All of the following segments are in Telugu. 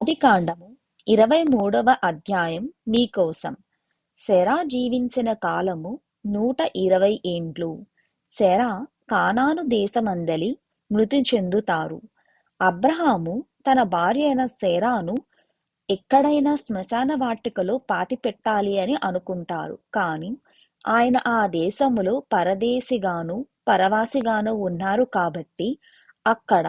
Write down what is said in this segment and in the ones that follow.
ఆదికాండము ఇరవై మూడవ అధ్యాయం మీకోసం. శెరా జీవించిన కాలము నూట ఇరవై ఏండ్లు. శెరా కానాను దేశమందలి మృతి చెందుతారు. అబ్రహాము తన భార్య అయిన సెరాను ఎక్కడైనా శ్మశాన వాటికలో పాతిపెట్టాలి అని అనుకుంటారు. కాని ఆయన ఆ దేశములో పరదేశిగాను పరవాసిగాను ఉన్నారు కాబట్టి అక్కడ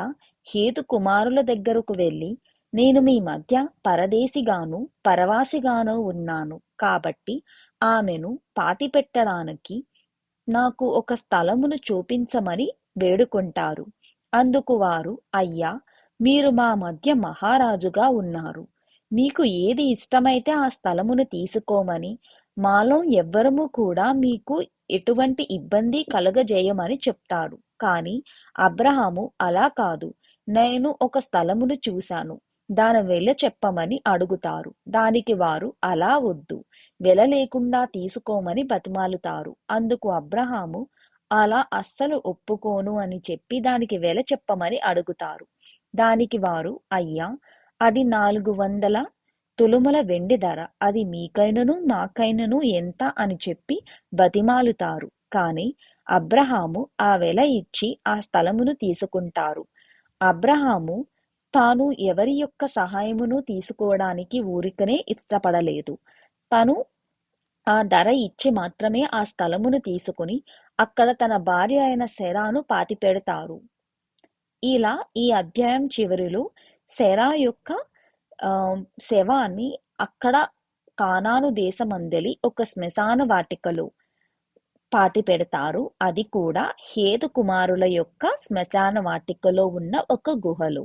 హేతు కుమారుల దగ్గరకు వెళ్ళి నేను మీ మధ్య పరదేశిగాను పరవాసిగాను ఉన్నాను. కాబట్టి ఆమెను పాతిపెట్టడానికి నాకు ఒక స్థలమును చూపించమని వేడుకుంటారు. అందుకు వారు అయ్యా మీరు మా మధ్య మహారాజుగా ఉన్నారు. మీకు ఏది ఇష్టమైతే ఆ స్థలమును తీసుకోమని మాలో ఎవ్వరము కూడా మీకు ఎటువంటి ఇబ్బంది కలగజేయమని చెప్తారు. కాని అబ్రహాము అలా కాదు. నేను ఒక స్థలమును చూశాను. దాని వెల చెప్పమని అడుగుతారు. దానికి వారు అలా వద్దు. వెల లేకుండా తీసుకోమని బతిమాలుతారు. అందుకు అబ్రహాము అలా అస్సలు ఒప్పుకోను అని చెప్పి దానికి వెల చెప్పమని అడుగుతారు. దానికి వారు అయ్యా అది నాలుగు వందల తులుముల వెండి ధర. అది మీకైనను నాకైనను ఎంత? అని చెప్పి బతిమాలుతారు. కాని అబ్రహాము ఆ వెల ఇచ్చి ఆ స్థలమును తీసుకుంటారు. అబ్రహాము తాను ఎవరి యొక్క సహాయమును తీసుకోవడానికి ఊరికనే ఇష్టపడలేదు. తను ఆ ధర ఇచ్చి మాత్రమే ఆ స్థలమును తీసుకుని అక్కడ తన భార్య అయిన శరాను పాతిపెడతారు. ఇలా ఈ అధ్యాయం చివరిలో శరా యొక్క శవాన్ని అక్కడ కానాను దేశమందలి ఒక శ్మశాన వాటికలో పాతి పెడతారు అది కూడా హేతు కుమారుల యొక్క శ్మశాన వాటికలో ఉన్న ఒక గుహలు.